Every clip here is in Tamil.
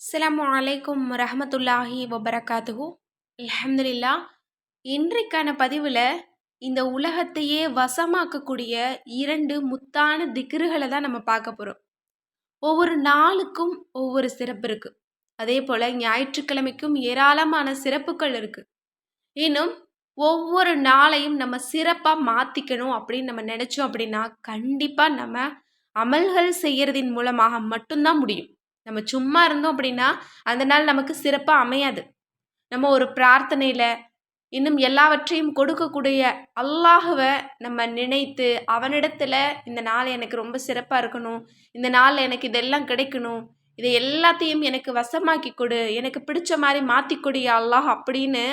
அஸ்லாம் அலைக்கும் ரஹமத்துல்லாஹி வபரகாத்துஹு. அலமதுல்லா இன்றைக்கான பதிவில் இந்த உலகத்தையே வசமாக்கக்கூடிய இரண்டு முத்தான திக்ருகளை தான் நம்ம பார்க்க போகிறோம் ஒவ்வொரு நாளுக்கும் ஒவ்வொரு சிறப்பு இருக்குது அதே போல் ஞாயிற்றுக்கிழமைக்கும் ஏராளமான சிறப்புகள் இருக்குது இன்னும் ஒவ்வொரு நாளையும் நம்ம சிறப்பாக மாற்றிக்கணும் அப்படின்னு நம்ம நினச்சோம் அப்படின்னா கண்டிப்பாக நம்ம அமல்கள் செய்கிறதின் மூலமாக மட்டும்தான் முடியும். நம்ம சும்மா இருந்தோம் அப்படின்னா அந்த நாள் நமக்கு சிறப்பாக அமையாது. நம்ம ஒரு பிரார்த்தனையில் இன்னும் எல்லாவற்றையும் கொடுக்கக்கூடிய அல்லாஹுவை நம்ம நினைத்து அவனிடத்துல இந்த நாள் எனக்கு ரொம்ப சிறப்பாக இருக்கணும் இந்த நாள் எனக்கு இதெல்லாம் கிடைக்கணும் இதை எல்லாத்தையும் எனக்கு வசமாக்கி கொடு எனக்கு பிடிச்ச மாதிரி மாற்றி கொடிய அல்லாஹ் அப்படின்னு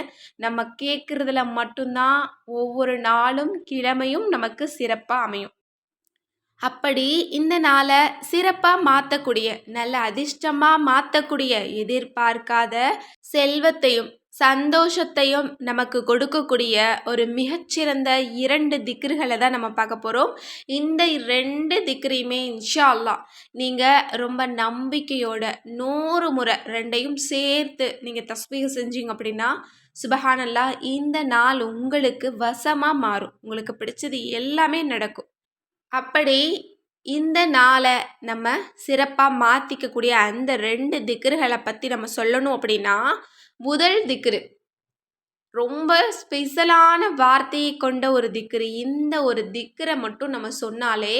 நம்ம கேட்குறதுல மட்டும்தான் ஒவ்வொரு நாளும் கிழமையும் நமக்கு சிறப்பாக அமையும். அப்படி இந்த நாளை சிறப்பாக மாற்றக்கூடிய நல்ல அதிர்ஷ்டமாக மாற்றக்கூடிய எதிர்பார்க்காத செல்வத்தையும் சந்தோஷத்தையும் நமக்கு கொடுக்கக்கூடிய ஒரு மிகச்சிறந்த இரண்டு திக்ருகளை தான் நம்ம பார்க்க போகிறோம் இந்த ரெண்டு திக்ரையுமே இன்ஷா அல்லா நீங்கள் ரொம்ப நம்பிக்கையோட நூறு முறை ரெண்டையும் சேர்த்து நீங்கள் தஸ்பீக செஞ்சீங்க அப்படின்னா சுபஹானல்லா இந்த நாள் உங்களுக்கு வசமாக மாறும். உங்களுக்கு பிடிச்சது எல்லாமே நடக்கும். அப்படி இந்த நாளை நம்ம சிறப்பாக மாற்றிக்கக்கூடிய அந்த ரெண்டு திக்ருகளை பற்றி நம்ம சொல்லணும் அப்படின்னா முதல் திக்ரு ரொம்ப ஸ்பெஷலான வார்த்தையை கொண்ட ஒரு திக்ரு இந்த ஒரு திக்ரை மட்டும் நம்ம சொன்னாலே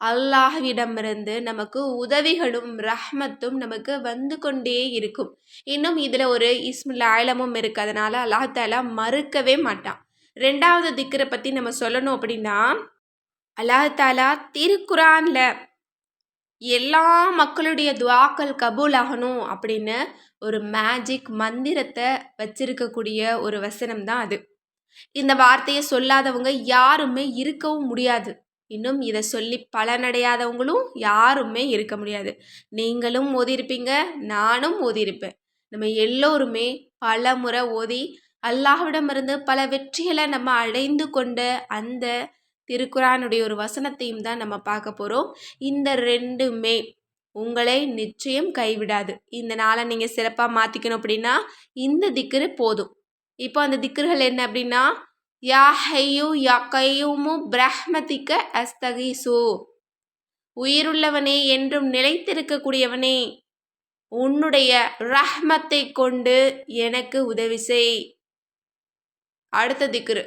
அல்லாஹ்விடமிருந்து நமக்கு உதவிகளும் ரஹ்மத்தும் நமக்கு வந்து கொண்டே இருக்கும். இன்னும் இதில் ஒரு இஸ்முல் ஆயலமும் இருக்குது அதனால் அல்லாஹாலா மறுக்கவே மாட்டான். ரெண்டாவது திக்ரை பற்றி நம்ம சொல்லணும் அப்படின்னா அல்லாஹாலா திருக்குரானில் எல்லா மக்களுடைய துவாக்கள் கபூல் ஆகணும் அப்படின்னு ஒரு மேஜிக் மந்திரத்தை வச்சிருக்கக்கூடிய ஒரு வசனம் தான் அது. இந்த வார்த்தையை சொல்லாதவங்க யாருமே இருக்கவும் முடியாது. இன்னும் இதை சொல்லி பலனடையாதவங்களும் யாருமே இருக்க முடியாது. நீங்களும் ஓதியிருப்பீங்க நானும் ஓதியிருப்பேன் நம்ம எல்லோருமே பல முறை ஓதி அல்லாஹ்விடமிருந்து பல வெற்றிகளை நம்ம அடைந்து கொண்ட அந்த திருக்குறானுடைய ஒரு வசனத்தையும் தான் நம்ம பார்க்க போகிறோம் இந்த ரெண்டுமே உங்களை நிச்சயம் கைவிடாது. இந்த நாளை நீங்கள் சிறப்பாக மாற்றிக்கணும் அப்படின்னா இந்த திக்கரு போதும். இப்போ அந்த திக்கர்கள் என்ன அப்படின்னா யா ஹையு யா கையுமு பிரஹ்மதிக்க அஸ்தகிசு. உயிருள்ளவனே என்றும் நிலைத்திருக்கக்கூடியவனே உன்னுடைய ரஹ்மத்தை கொண்டு எனக்கு உதவி செய். அடுத்த திக்ரு.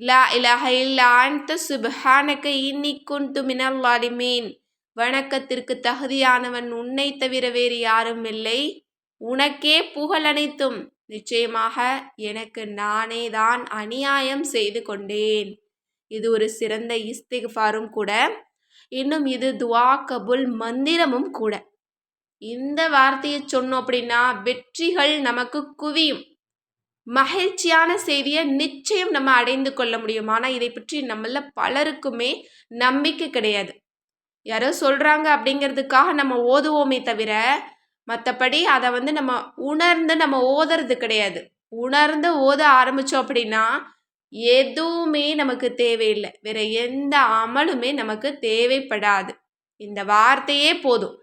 லா இலாஹ இல்லா அன்த சுபஹானக இன்னி குந்து வணக்கத்திற்கு தகுதியானவன் உன்னை தவிர வேறு யாரும் இல்லை. உனக்கே புகழ் அனைத்தும். நிச்சயமாக எனக்கு நானே தான் அநியாயம் செய்து கொண்டேன். இது ஒரு சிறந்த இஸ்திஃபாரும் கூட. இன்னும் இது துவா கபுல் மந்திரமும் கூட. இந்த வார்த்தையை சொன்னோம் அப்படின்னா வெற்றிகள் நமக்கு குவியும். மகிழ்ச்சியான செய்தியை நிச்சயம் நம்ம அடைந்து கொள்ள முடியும். ஆனால் இதை பற்றி நம்மள பலருக்குமே நம்பிக்கை கிடையாது. யாரோ சொல்கிறாங்க அப்படிங்கிறதுக்காக நம்ம ஓதுவோமே தவிர மற்றபடி அதை வந்து நம்ம உணர்ந்து நம்ம ஓதுறது கிடையாது. உணர்ந்து ஓத ஆரம்பித்தோம் அப்படின்னா எதுவுமே நமக்கு தேவையில்லை. வேற எந்த அமலுமே நமக்கு தேவைப்படாது. இந்த வார்த்தையே போதும்.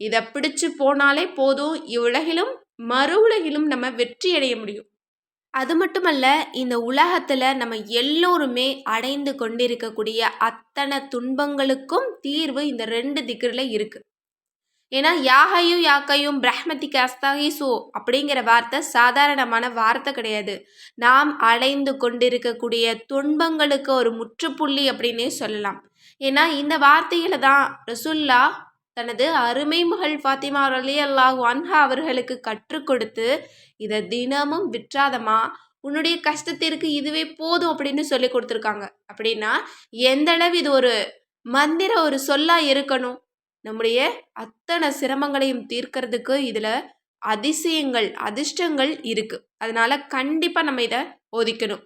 இதை பிடிச்சு போனாலே போதும். இவ்வுலகிலும் மறு உலகிலும் நம்ம வெற்றி அடைய முடியும். அது மட்டுமல்ல இந்த உலகத்தில் நம்ம எல்லோருமே அடைந்து கொண்டிருக்கக்கூடிய அத்தனை துன்பங்களுக்கும் தீர்வு இந்த ரெண்டு திக்கில் இருக்குது ஏன்னா யாகையும் யாக்கையும் பிரஹ்மதி அஸ்தாகிசோ அப்படிங்கிற வார்த்தை சாதாரணமான வார்த்தை கிடையாது. நாம் அடைந்து கொண்டிருக்கக்கூடிய துன்பங்களுக்கு ஒரு முற்றுப்புள்ளி அப்படின்னே சொல்லலாம். ஏன்னா இந்த வார்த்தையில தான் ரசுல்லா தனது அருமை மகள் ஃபாத்திமா அலி அல்லாஹ் அன்ஹா அவர்களுக்கு கற்றுக் கொடுத்து இதை தினமும் விற்றாதமா உன்னுடைய கஷ்டத்திற்கு இதுவே போதும் அப்படின்னு சொல்லி கொடுத்துருக்காங்க. அப்படின்னா எந்த அளவு இது ஒரு மந்திர ஒரு சொல்லாக இருக்கணும். நம்முடைய அத்தனை சிரமங்களையும் தீர்க்கறதுக்கு இதில் அதிசயங்கள் அதிர்ஷ்டங்கள் இருக்குது அதனால கண்டிப்பாக நம்ம இதை ஒதுக்கணும்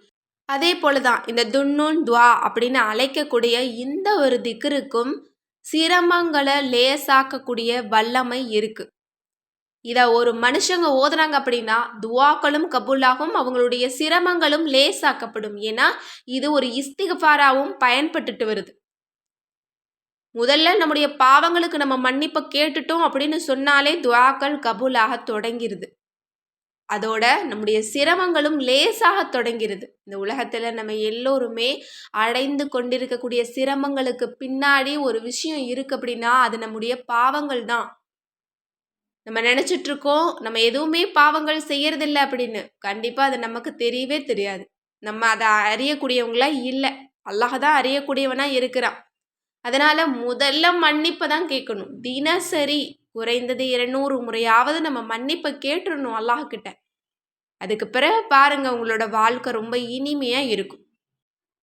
அதே போல தான் இந்த துன்னூன் துவா அப்படின்னு அழைக்கக்கூடிய இந்த ஒரு திக்கருக்கும் சிரமங்களை லேசாக்கக்கூடிய வல்லமை இருக்குது இதை ஒரு மனுஷங்க ஓதுனாங்க அப்படின்னா துவாக்களும் கபூலாகும் அவங்களுடைய சிரமங்களும் லேசாக்கப்படும். ஏன்னா இது ஒரு இஸ்திகஃபாராவும் பயன்பட்டுட்டு வருது. முதல்ல நம்முடைய பாவங்களுக்கு நம்ம மன்னிப்பை கேட்டுட்டோம் அப்படின்னு சொன்னாலே துவாக்கள் கபூலாக தொடங்கிருது. அதோட நம்முடைய சிரமங்களும் லேசாக தொடங்கிறது. இந்த உலகத்தில் நம்ம எல்லோருமே அடைந்து கொண்டிருக்கக்கூடிய சிரமங்களுக்கு பின்னாடி ஒரு விஷயம் இருக்குது அப்படின்னா அது நம்முடைய பாவங்கள் தான். நம்ம நினச்சிட்ருக்கோம் நம்ம எதுவுமே பாவங்கள் செய்யறதில்ல அப்படின்னு. கண்டிப்பாக அது நமக்கு தெரியவே தெரியாது. நம்ம அதை அறியக்கூடியவங்களா இல்லை. அல்லாஹ் தான் அறியக்கூடியவனா இருக்கிறான். அதனால் முதல்ல மன்னிப்பை தான் கேட்கணும். தினசரி குறைந்தது இருநூறு முறையாவது நம்ம மன்னிப்பை கேட்டுடணும் அல்லாஹ்கிட்ட. அதுக்கு பிறகு பாருங்க உங்களோட வாழ்க்கை ரொம்ப இனிமையாக இருக்கும்.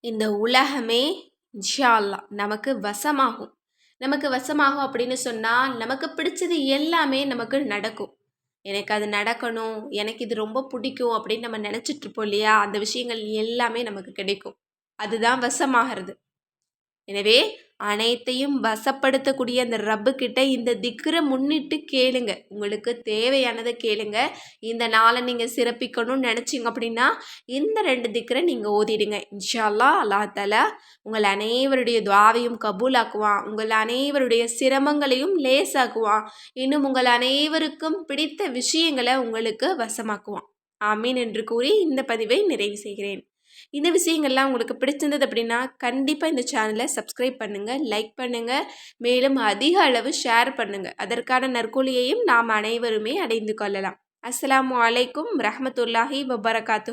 இந்த உலகமே இன்ஷா நமக்கு வசமாகும். நமக்கு வசமாகும் அப்படின்னு சொன்னால் நமக்கு பிடிச்சது எல்லாமே நமக்கு நடக்கும். எனக்கு அது நடக்கணும் எனக்கு இது ரொம்ப பிடிக்கும் அப்படின்னு நம்ம நினச்சிட்ருப்போம் இல்லையா? அந்த விஷயங்கள் எல்லாமே நமக்கு கிடைக்கும். அதுதான் வசமாகிறது. எனவே அனைத்தையும் வசப்படுத்தக்கூடிய அந்த ரப்பு கிட்ட இந்த திக்கரை முன்னிட்டு கேளுங்க. உங்களுக்கு தேவையானதை கேளுங்க. இந்த நாளை நீங்கள் சிறப்பிக்கணும்னு நினச்சிங்க அப்படின்னா இந்த ரெண்டு திக்கரை நீங்கள் ஓதிடுங்க. இன்ஷால்லா அல்லா தலா உங்கள் அனைவருடைய துவாவையும் கபூலாக்குவான். உங்கள் அனைவருடைய சிரமங்களையும் லேசாக்குவான். இன்னும் உங்கள் அனைவருக்கும் பிடித்த விஷயங்களை உங்களுக்கு வசமாக்குவான். ஆமீன் என்று கூறி இந்த பதிவை நிறைவு செய்கிறேன். இந்த விஷயங்கள்லாம் உங்களுக்கு பிடிச்சிருந்தது அப்படின்னா கண்டிப்பாக இந்த சேனலை சப்ஸ்கிரைப் பண்ணுங்கள் லைக் பண்ணுங்கள் மேலும் அதிக அளவு ஷேர் பண்ணுங்கள் அதற்கான நற்கூலியையும் நாம் அனைவருமே அடைந்து கொள்ளலாம். அஸ்லாம் வலைக்கும் ரஹமத்துல்லாஹி வபரகாத்து